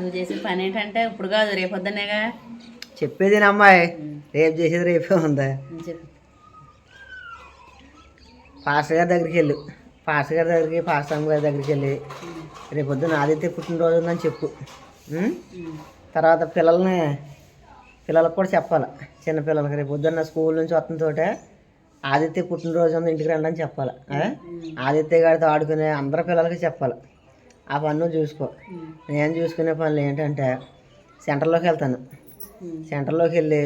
నువ్వు చేసే పని ఏంటంటే ఇప్పుడు కాదు రేపు పొద్దున్నేగా చెప్పేది నా అమ్మాయి రేపు చేసేది రేపే ఉందా? పాస్టర్ గారి దగ్గరికి వెళ్ళు. పాస్టర్ గారి దగ్గరికి పాస్టర్ అమ్మ గారి దగ్గరికి వెళ్ళి. రేపు పొద్దున్న ఆదిత్య పుట్టినరోజు ఉందని చెప్పు. తర్వాత పిల్లల్ని పిల్లలకు కూడా చెప్పాలి. చిన్న పిల్లలకి రేపు పొద్దున్న స్కూల్ నుంచి వస్తున్న తోటే ఆదిత్య పుట్టినరోజు ఉంది ఇంటికి రండి అని చెప్పాలి? ఆదిత్య గారితో ఆడుకునే అందరి పిల్లలకి చెప్పాలి. ఆ పని నువ్వు చూసుకో. నేను చూసుకునే పనులు ఏంటంటే సెంటర్లోకి వెళ్తాను. సెంటర్లోకి వెళ్ళి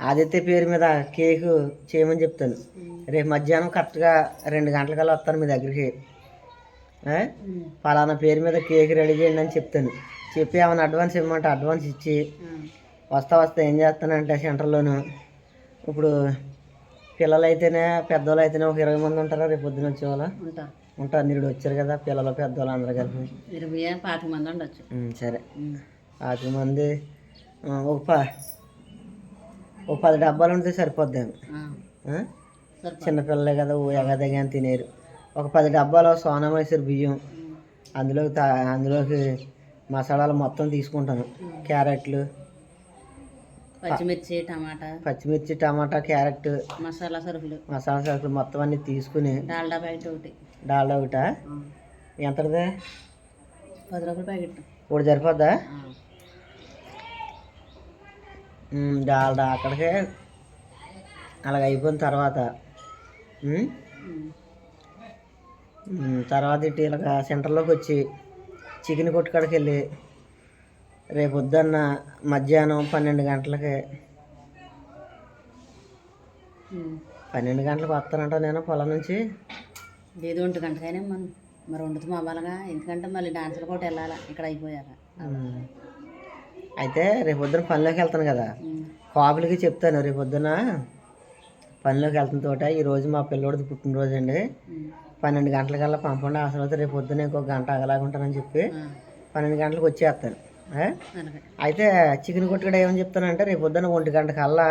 ఆదిత్య పేరు మీద కేకు చేయమని చెప్తాను రేపు మధ్యాహ్నం కరెక్ట్గా రెండు గంటలకల్లా వస్తాను మీ దగ్గరికి. పలానా పేరు మీద కేక్ రెడీ చేయండి అని చెప్తాను చెప్పి ఏమైనా అడ్వాన్స్ ఇవ్వమంటే అడ్వాన్స్ ఇచ్చి. వస్తా వస్తా ఏం చేస్తానంటే సెంటర్లోను ఇప్పుడు పిల్లలు అయితేనే పెద్దవాళ్ళు అయితేనే ఒక ఇరవై మంది ఉంటారా? రేపు పొద్దున వచ్చేవాళ్ళు ఉంటా. ఉంటారు మీరు వచ్చారు కదా పిల్లలు పెద్దవాళ్ళు అందరు కలిపి. ఇరవై పాతిక మంది ఉండొచ్చు. సరే. ఉమ్. పాతి మంది ఒక ప ఒక పది డబ్బాలు ఉంటే సరిపోద్దాం చిన్నపిల్లలే కదా ఓ ఎగదగా తినేరు. ఒక పది డబ్బాలు సోనా మైసూర్ బియ్యం. అందులోకి అందులోకి మసాలాలు మొత్తం తీసుకుంటాను. క్యారెట్లు పచ్చిమిర్చి టమాటా. పచ్చిమిర్చి టమాటా క్యారెట్ మసాలా సరుకులు. మసాలా సరుకులు మొత్తం అన్ని తీసుకుని డాల్డా ప్యాకెట్ ఒకటి. డాల్డా ఒకట. ఎంతది పది రూపాయల ప్యాకెట్. ఒకటి సరిపోద్దా? డాల్డా అక్కడికే అలాగ అయిపోయిన తర్వాత తర్వాత ఇటు ఇలాగ సెంటర్లోకి వచ్చి చికెన్ కొట్టుకాడికి వెళ్ళి రేపు పొద్దున్న మధ్యాహ్నం పన్నెండు గంటలకి. పన్నెండు గంటలకు వస్తానంట నేను పొలం నుంచి లేదు ఒంటి గంటకైనా మనం మరి వండుతాం అవ్వాలిగా ఎందుకంటే మళ్ళీ డాన్సులు కూడా వెళ్ళాలా ఇక్కడ అయిపోయాక. అయితే రేపు పొద్దున పనిలోకి వెళ్తాను కదా. కాపులకి చెప్తాను రేపు పొద్దున పనిలోకి వెళ్తున్న తోట ఈరోజు మా పిల్లోడిది పుట్టినరోజు అండి. పన్నెండు గంటలకల్లా పంపండి అసలు అయితే రేపు పొద్దున ఇంకొక గంట అగలాగుంటానని చెప్పి. పన్నెండు గంటలకు వచ్చేస్తాను అయితే చికెన్ కొట్టుకుడు ఏమని చెప్తానంటే రేపు పొద్దున ఒంటి గంట కల్లా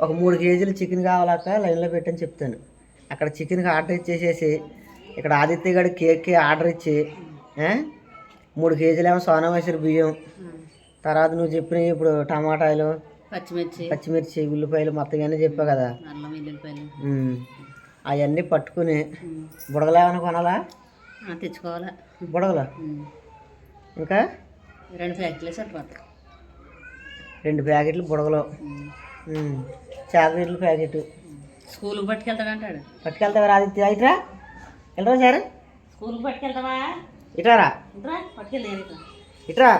ఒక మూడు కేజీలు చికెన్ కావాలక లైన్లో పెట్టని చెప్తాను అక్కడ చికెన్కి ఆర్డర్ ఇచ్చేసేసి ఇక్కడ ఆదిత్య గడి కేక్కి ఆర్డర్ ఇచ్చి? మూడు కేజీలు ఏమో సోనా మైసూర్ బియ్యం. తర్వాత నువ్వు చెప్పినవి ఇప్పుడు టమాటాలు పచ్చిమిర్చి పచ్చిమిర్చి ఉల్లిపాయలు మొత్తం ఇవన్నీ చెప్పావు కదా. అవన్నీ పట్టుకుని ఉమ్. బుడగలు ఏమైనా కొనాలా తెచ్చుకోవాలా బుడగలు. ఇంకా రెండు ప్యాకెట్లే సరిపోతాయి రెండు ప్యాకెట్లు బుడగలు. చాక్లెట్లు ప్యాకెట్. స్కూల్కి పట్టుకెళ్తాడంటాడు పట్టుకెళ్తావా ఆదిత్య ఇట్రా. వెళ్ళరా సార్? స్కూల్కి పట్టుకెళ్తావా? ఇట్రారా? ఇంట్రా పట్టుకెళ్ళి ఇట్రా.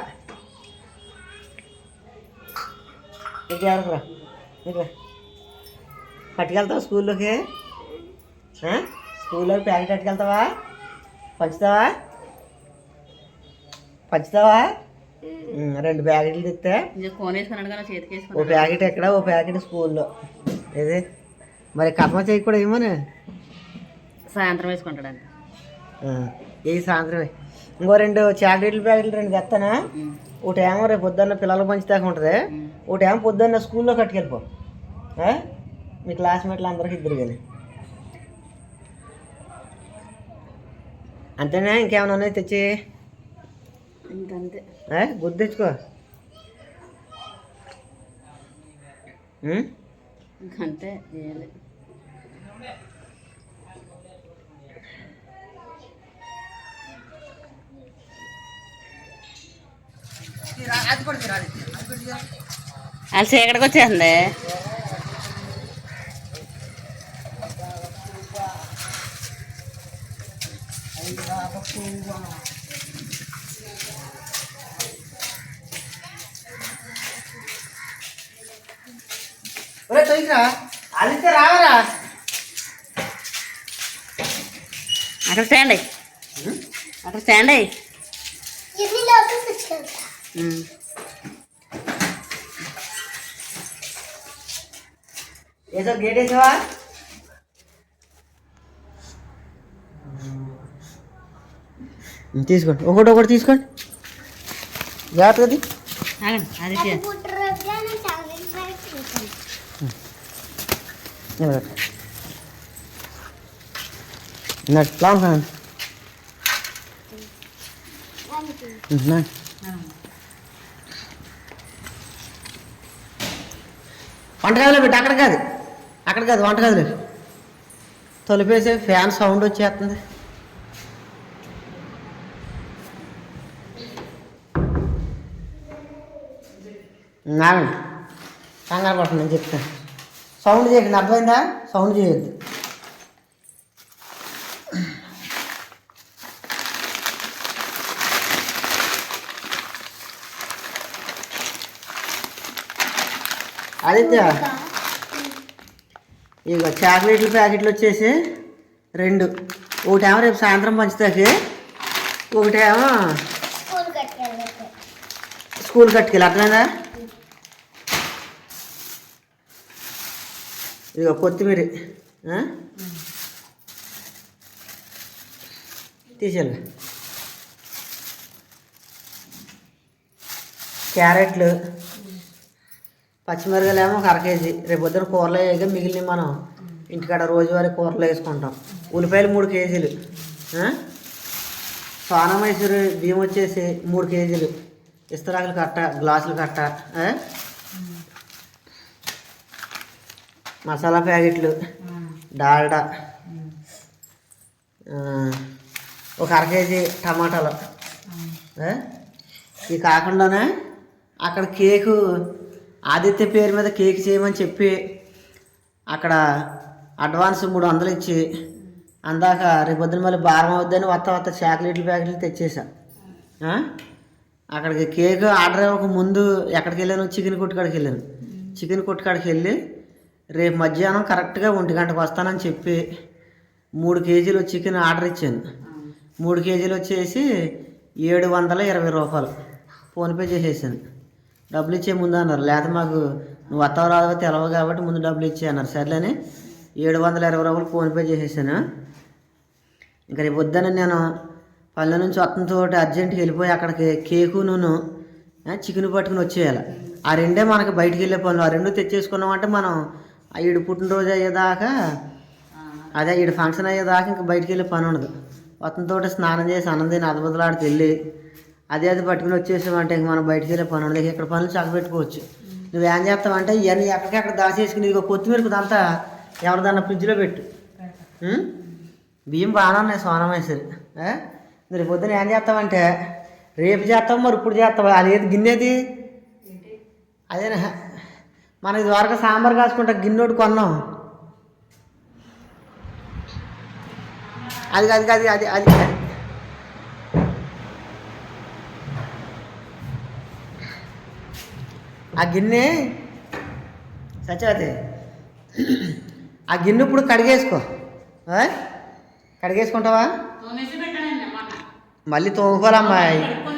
ఇటు ఎవరుకురా ఇట్రా పట్టుకెళ్తావా స్కూల్లోకి? ఆ? స్కూల్లోకి ప్యాకెట్ పట్టుకెళ్తావా? పంచుతావా? పంచుతావా? రెండు ప్యాకెట్లు తెస్తే ఓ ప్యాకెట్ ఎక్కడ? ఓ ప్యాకెట్ స్కూల్లో. ఏది? మరి కర్మ చేయి కూడా ఏమోనే సాయంత్రం వేసుకుంటాడంట. ఏ సాయంత్రమే? ఇంకో రెండు చాక్లెట్ల ప్యాకెట్లు రెండు తెస్తానా ఉమ్. ఒకటి ఏమో రేపు పొద్దున్న పిల్లలకు పంచుతాక ఉంటుంది. ఉమ్. ఒకటి ఏమో పొద్దున్న స్కూల్లో కట్టుకెళ్ళిపో? మీ క్లాస్మేట్లు అందరికి ఇద్దరు కానీ. అంతేనా? ఇంకేమైనా ఉన్నాయి తెచ్చి? ఇంకంతే ఆ? గుర్తు తెచ్చుకో ఉం? ఇంకంతే చేయాలి వాళ్ళు చీకటికి వచ్చేసింది ఒరే తొయ్యిరా ఆదిత్య రావరా? అక్కడ స్టాండ్ అయ్యి. అక్కడ స్టాండ్ అయ్యి. ఏదో గేట్ వేసావా? తీసుకోండి. ఒకటి ఒకటి తీసుకోండి. జాగ్రత్తది ఆగండి ఆదిత్య నట్లా ఉన్నాను వంటగదిలో పెట్టి అక్కడ కాదు. అక్కడ కాదు వంటగదిలో తొలిపేసే ఫ్యాన్ సౌండ్ వచ్చేస్తుంది. నాగండి కంగారు పట్టండి నేను చెప్తాను. సౌండ్ చేయకండి అర్థమైందా? సౌండ్ చేయొద్దు. ఆదిత్య ఇక చాక్లెట్ల ప్యాకెట్లు వచ్చేసి రెండు. ఒకటేమో రేపు సాయంత్రం పంచుతాకి ఒకటేమో స్కూల్ కట్టుకెళ్ళి అర్థమైందా? ఇదిగో కొత్తిమీర ఆ? తీసేయాలి క్యారెట్లు పచ్చిమిరకాయలు ఏమో ఒక అర కేజీ. రేపు పొద్దున కూరలు వేయగా మిగిలిన మనం. ఇంటికాడ రోజువారీ కూరలు వేసుకుంటాం. ఉల్లిపాయలు మూడు కేజీలు సోనా మైసూరు బియ్యం వచ్చేసి మూడు కేజీలు. ఇస్తరాకులు కట్ట గ్లాసులు కట్ట ఆ? మసాలా ప్యాకెట్లు డాల్డా ఒక అర కేజీ టమాటాలు. ఇవి కాకుండానే అక్కడ కేకు ఆదిత్య పేరు మీద కేక్ చేయమని చెప్పి అక్కడ అడ్వాన్స్ మూడు వందలు ఇచ్చి అందాక రేపు పొద్దున మళ్ళీ భారం అవుద్దని వత్త వత్త చాక్లెట్లు ప్యాకెట్లు తెచ్చేసా అక్కడికి కేక్ ఆర్డర్ ఇవ్వక ముందు ఎక్కడికి వెళ్ళాను? చికెన్ కొట్టుకాడికి వెళ్ళాను. చికెన్ కొట్టుకాడికి వెళ్ళి రేపు మధ్యాహ్నం కరెక్ట్గా ఒంటి గంటకు వస్తానని చెప్పి మూడు కేజీలు చికెన్ ఆర్డర్ ఇచ్చాను. మూడు కేజీలు వచ్చేసి ఏడు వందల ఇరవై రూపాయలు. ఫోన్పే చేసేసాను. డబ్బులు ఇచ్చే ముందు అన్నారు. లేకపోతే మాకు నువ్వు వస్తావు రాదో తెలవు కాబట్టి ముందు డబ్బులు ఇచ్చే అన్నారు. సర్లేని ఏడు వందల ఇరవై రూపాయలు ఫోన్పే చేసేసాను. ఇంకా రేపు వద్దని నేను పల్లె నుంచి వత్తంతో అర్జెంట్కి వెళ్ళిపోయి అక్కడికి కేకు నూనె చికెన్ పట్టుకుని వచ్చేయాలి. ఆ రెండే మనకి బయటికి వెళ్ళే పనులు. ఆ రెండు తెచ్చేసుకున్నామంటే మనం ఈడు పుట్టినరోజు అయ్యేదాకా అదే ఈడు ఫంక్షన్ అయ్యేదాకా ఇంకా బయటికి వెళ్ళే పని ఉండదు. వత్తంతో స్నానం చేసి అన్నం తిని అదబదలాడికి వెళ్ళి అదే అది పట్టుకుని వచ్చేసామంటే ఇంక మనం బయటికి వెళ్ళే పని ఉండదు. ఇక్కడ పనులు చక్కబెట్టుకోవచ్చు. నువ్వేం చేస్తావంటే ఇవన్నీ ఎక్కడికెక్కడ దాచేసుకుని ఇదిగో కొత్తిమీరకు అంతా ఎవరిదన్నా ఫ్రిడ్జ్లో పెట్టు? బియ్యం బాగానే ఉన్నాయి సోనమేశ్వరి మీరు పొద్దున ఏం చేస్తామంటే రేపు చేస్తాం మరి ఇప్పుడు చేస్తావా? అది ఏది గిన్నెది? అదేనా? మనం ఇది వరకు సాంబార్ కాసుకుంటా గిన్నెడు కొన్నాం. అది అది అది అది అది ఆ గిన్నె సత్యవతి ఆ గిన్నె ఇప్పుడు కడిగేసుకో? కడిగేసుకుంటావా? మళ్ళీ తోముకోవాలమ్మాయి. కొనే